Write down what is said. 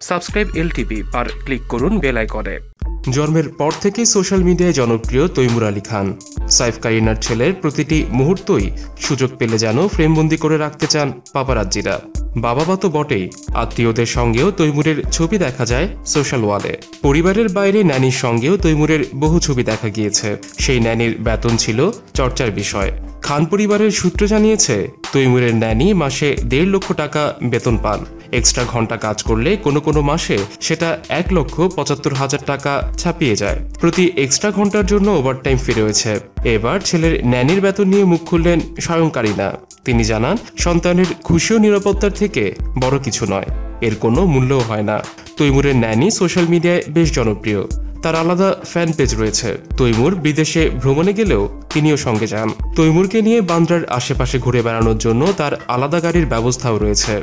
Subscribe LTV আর click করুন bell আইকনে। জন্মের পর থেকে সোশ্যাল মিডিয়ায় জনপ্রিয় তৈমুর আলী খান। সাইফ কারিনার ছেলের প্রতিটি মুহূর্তই সুযোগ পেলে যেন ফ্রেমবন্দি করে রাখতে চান পাপারাজ্জিরা। বাবা মা তো বটেই, আত্মীয়দের সঙ্গেও তৈমুরের ছবি দেখা যায় সোশ্যাল ওয়ালে। পরিবারের বাইরে ন্যানির সঙ্গেও তৈমুরের বহু ছবি দেখা গিয়েছে। সেই ন্যানির বেতন ছিল চর্চার বিষয়। খান পরিবারের সূত্র জানিয়েছে, তৈমুরের ন্যানি মাসে দেড় লক্ষ টাকা বেতন পান। এক্সট্রা ঘণ্টা কাজ করলে কোনো কোনো মাসে সেটা এক লক্ষ পঁচাত্তর হাজার টাকা ছাপিয়ে যায়। প্রতি এক্সট্রা ঘণ্টার জন্য ওভারটাইম ফিরে হয়েছে এবার ছেলের ন্যানির বেতন নিয়ে মুখ খুললেন স্বয়ংকারীনা তিনি জানান, সন্তানের খুশি ও নিরাপত্তার থেকে বড় কিছু নয়, এর কোনো মূল্যও হয় না। তৈমুরের ন্যানি সোশ্যাল মিডিয়ায় বেশ জনপ্রিয়। তার আলাদা ফ্যান পেজ রয়েছে। তৈমুর বিদেশে ভ্রমণে গেলেও তিনিও সঙ্গে যান। তৈমুরকে নিয়ে বান্দ্রার আশেপাশে ঘুরে বেড়ানোর জন্য তার আলাদা গাড়ির ব্যবস্থাও রয়েছে।